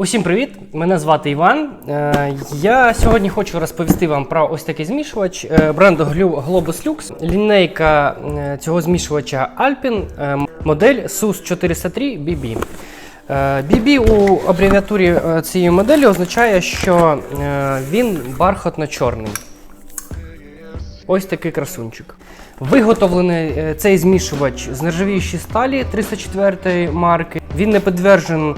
Усім привіт! Мене звати Іван. Е, Я сьогодні хочу розповісти вам про ось такий змішувач е, бренду Globus Lux. Лінейка е, цього змішувача Alpin, модель SUS 403 BB. BB у абревіатурі цієї моделі означає, що він бархатно-чорний. Ось такий красунчик. Виготовлений цей змішувач з нержавіючої сталі 304 марки. Він не підтверджен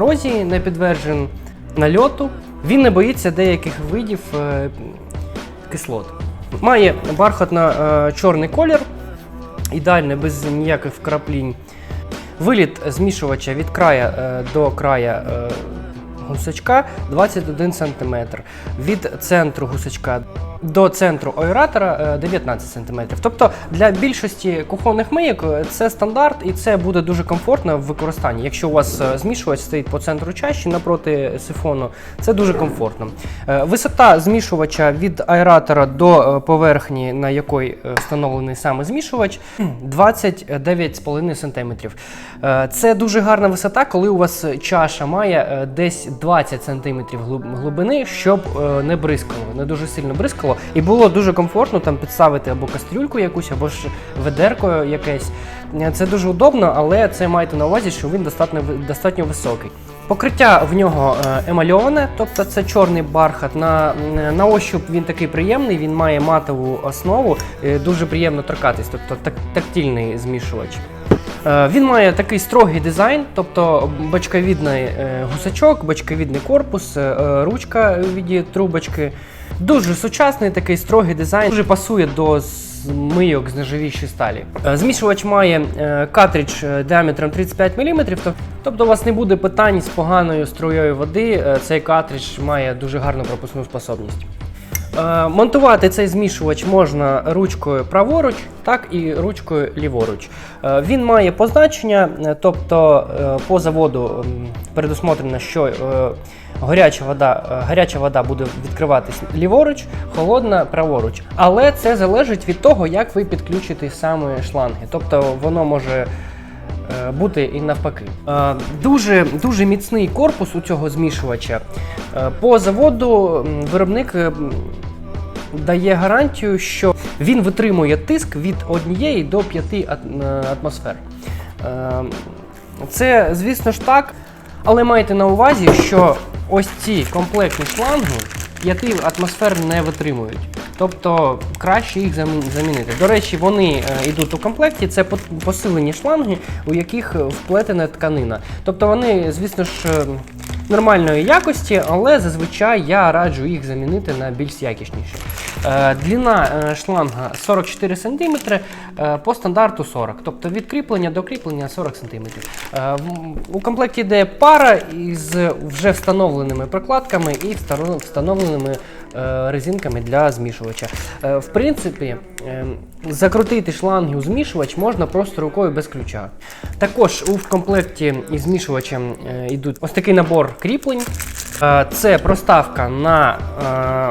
корозії, не підтверджен нальоту. Він не боїться деяких видів е, кислот. Має бархатно-чорний колір, ідеальний, без ніяких вкраплінь. Виліт змішувача від края е, до края е, гусачка 21 см. Від центру гусачка до центру аератора е, 19 см. Тобто для більшості кухонних мийок е, це стандарт і це буде дуже комфортно в використанні. Якщо у вас е, змішувач стоїть по центру чаші напроти сифону, це дуже комфортно. Е, Висота змішувача від аератора до е, поверхні, на якої е, встановлений саме змішувач, 29,5 см. Е, Це дуже гарна висота, коли у вас чаша має е, десь 20 см глибини, щоб е, не бризкало, не дуже сильно бризкало. І було дуже комфортно там підставити або кастрюльку якусь, або ж ведерко якесь. Це дуже удобно, але це майте на увазі, що він достатньо, достатньо високий. Покриття в нього е, емальоване, тобто це чорний бархат. На, на ощуп він такий приємний, він має матову основу, е, дуже приємно торкатись, тобто так, тактильний змішувач. Е, Він має такий строгий дизайн, тобто бочковідний гусачок, бочковідний корпус, ручка в віді трубочки. Дуже сучасний такий строгий дизайн, дуже пасує до змийок мийок з нержавіючої сталі. Е, Змішувач має е, картридж е, діаметром 35 мм, тобто у вас не буде питань з поганою струєю води. Цей картридж має дуже гарну пропускну способність. Е, Монтувати цей змішувач можна ручкою праворуч, так і ручкою ліворуч. Е, Він має позначення, е, тобто по заводу передусмотрено, що гаряча вода, гаряча вода буде відкриватись ліворуч, холодна праворуч. Але це залежить від того, як ви підключите саме шланги. Тобто воно може бути і навпаки. Дуже, дуже міцний корпус у цього змішувача. По заводу виробник дає гарантію, що він витримує тиск від 1 до 5 е, атмосфер. Е, Це, звісно ж, так, але майте на увазі, що ось ці комплектні шланги 5 атмосфер не витримують. Тобто краще їх замінити. До речі, вони е, йдуть у комплекті. Це посилені шланги, у яких вплетена тканина. Тобто вони, звісно ж, нормальної якості, але зазвичай я раджу їх замінити на більш якісніші. Е, Длина е, шланга 44 см, е, по стандарту 40 Тобто від кріплення до кріплення 40 см. У комплекті йде пара із вже встановленими прокладками і встановленими резинками для змішувача. В принципі, е, закрутити шланги у змішувач можна просто рукою без ключа. Також у комплекті із змішувачем йдуть ось такий набор кріплень. Це проставка на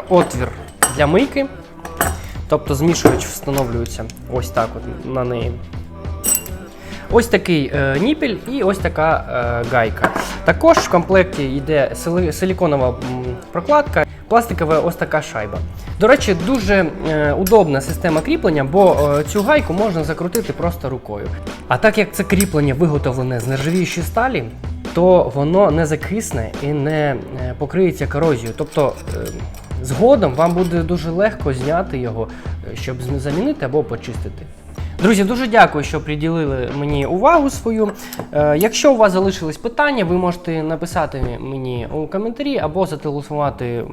отвір для мийки. Тобто змішувач встановлюється ось так от на неї. Ось такий е, ніпіль і ось така е, гайка. Також в комплекті йде сили- силіконова прокладка, пластикова ось така шайба. До речі, дуже е, удобна система кріплення, бо е, цю гайку можна закрутити просто рукою. А так як це кріплення виготовлене з нержавіючої сталі, то воно не закисне і не е, покриється корозією. Тобто е, згодом вам буде дуже легко зняти його, е, щоб замінити або почистити. Друзі, дуже дякую, що приділили мені увагу свою. Е, якщо у вас залишились питання, ви можете написати мені у коментарі або зателефонувати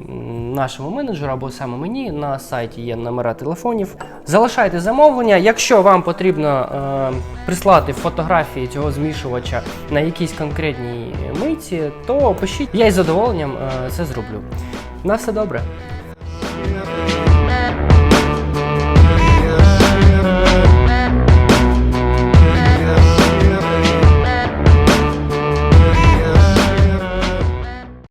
нашому менеджеру, або саме мені. На сайті є номера телефонів. Залишайте замовлення. Якщо вам потрібно е, прислати фотографії цього змішувача на якійсь конкретній митці, то пишіть. Я із задоволенням е, це зроблю. На все добре.